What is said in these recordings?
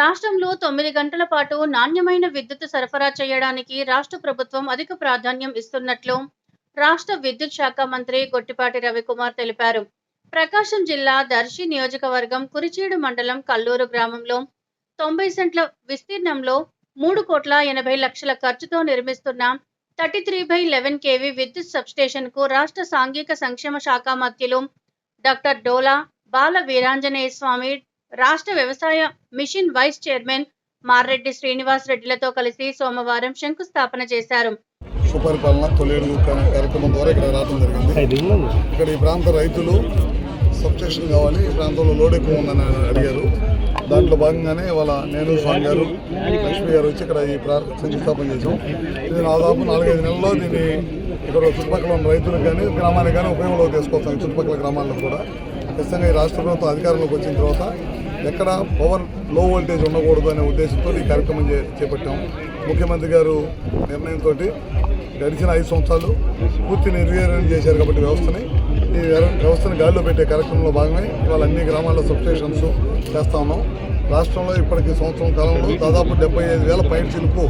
రాష్ట్రంలో తొమ్మిది గంటల పాటు నాణ్యమైన విద్యుత్ సరఫరా చేయడానికి రాష్ట్ర ప్రభుత్వం అధిక ప్రాధాన్యం ఇస్తున్నట్లు రాష్ట్ర విద్యుత్ శాఖ మంత్రి గొట్టిపాటి రవికుమార్ తెలిపారు. ప్రకాశం జిల్లా దర్శి నియోజకవర్గం కురిచీడు మండలం కల్లూరు గ్రామంలో తొంభై సెంట్ల విస్తీర్ణంలో మూడు కోట్ల ఎనభై లక్షల ఖర్చుతో నిర్మిస్తున్న thirty three by eleven KV విద్యుత్ సబ్స్టేషన్కు రాష్ట్ర సాంఘిక సంక్షేమ శాఖ మంత్రులు డాక్టర్ డోలా బాల వీరాంజనేయ స్వామి రాష్ట్ర వ్యవసాయ mission vice chairman Marreddy Srinivas రెడ్డిలతో కలిసి సోమవారం శంకుస్థాపన చేశారు. సుపరిపాలన తొలి అడుగు కా- కార్యక్రమం ద్వారా ఇక్కడ రావడం జరిగింది. ఇక్కడ ఈ ప్రాంత రైతులు సబ్స్టేషన్ కావాలి ఈ ప్రాంతంలో లోడ్ ఎక్కువ ఉందని అడిగారు. దాంట్లో భాగంగానే ఇవాళ నేను స్వామి గారు లక్ష్మి గారు వచ్చి ఇక్కడ ఈ శంకుస్థాపన చేసాం ఇది దాదాపు నాలుగైదు నెలల్లో దీన్ని ఇక్కడ చుట్టుపక్కల ఉన్న రైతులకు కానీ గ్రామానికి కానీ ఉపయోగంలోకి తీసుకొస్తాం చుట్టుపక్కల గ్రామాల్లో కూడా. ఖచ్చితంగా ఈ రాష్ట్ర ప్రభుత్వం అధికారంలోకి వచ్చిన తర్వాత ఎక్కడ పవర్లో వోల్టేజ్ ఉండకూడదు అనే ఉద్దేశంతో ఈ కార్యక్రమం చేపట్టాము చేపట్టాం. ముఖ్యమంత్రి గారు నిర్ణయంతో గడిచిన ఐదు సంవత్సరాలు పూర్తి నిర్వీర్యం చేశారు కాబట్టి వ్యవస్థని. ఈ వ్యవస్థను గాలిలో పెట్టే కార్యక్రమంలో భాగమే ఇవాళ అన్ని గ్రామాల్లో సబ్స్టేషన్స్ చేస్తా ఉన్నాం. రాష్ట్రంలో ఇప్పటికి సంవత్సరం కాలంలో దాదాపు డెబ్బై ఐదు వేల పైన చిలుపు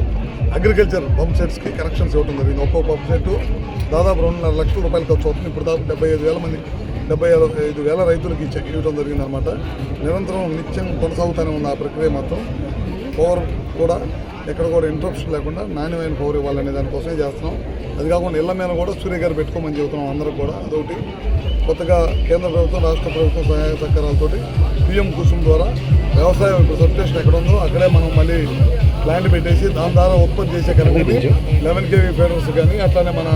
అగ్రికల్చర్ పంప్ సెట్స్కి కనెక్షన్స్ ఇవ్వడం జరిగింది. ఒక్కో పంప్ సెట్ దాదాపు రెండున్నర లక్షల రూపాయలు ఖర్చు అవుతుంది. ఇప్పుడు దాదాపు డెబ్బై ఐదు వేల మంది డెబ్బై ఐదు వేల రైతులకు ఇచ్చే ఇవ్వడం జరిగిందనమాట నిరంతరం నిత్యం కొనసాగుతూనే ఉంది ఆ ప్రక్రియ మాత్రం పవర్ కూడా ఎక్కడ కూడా ఇంట్రప్షన్ లేకుండా నాణ్యమైన పవర్ ఇవ్వాలనే దానికోసమే చేస్తున్నాం. అది కాకుండా ఇళ్ళ మీద కూడా సూర్య గారు పెట్టుకోమని చెబుతున్నాం అందరూ కూడా. అదొకటి. కొత్తగా కేంద్ర ప్రభుత్వం రాష్ట్ర ప్రభుత్వం సహాయ సహకారాలతోటి పిఎం కుసుమ్ ద్వారా వ్యవసాయం సబ్స్టేషన్ ఎక్కడ ఉందో అక్కడే మనం మళ్ళీ ప్లాంట్ పెట్టేసి దాని ద్వారా ఉత్పత్తి చేసే కరెంట్ని లెవెన్ కేవీ ఫేడర్స్ కానీ అట్లానే మన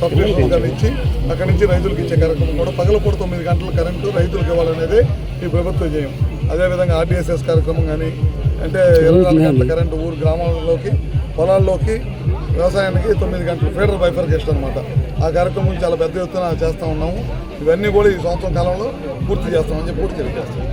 సబ్స్టేషన్ కానీ ఇచ్చి అక్కడి నుంచి రైతులకు ఇచ్చే కార్యక్రమం కూడా పగలపూట తొమ్మిది గంటల కరెంటు రైతులకు ఇవ్వాలనేది ఈ ప్రభుత్వ జయం అదేవిధంగా ఆర్టీఎస్ఎస్ కార్యక్రమం కానీ అంటే ఇరవై నాలుగు గంటల కరెంటు ఊరు గ్రామాల్లోకి పొలాల్లోకి వ్యవసాయానికి తొమ్మిది గంటలు ఫీడర్ బైఫర్కేషన్ అనమాట ఆ కార్యక్రమం చాలా పెద్ద ఎత్తున చేస్తూ ఉన్నాము. ఇవన్నీ కూడా ఈ సంవత్సరం కాలంలో పూర్తి చేస్తామని చెప్పి పూర్తి తెలియజేస్తాం.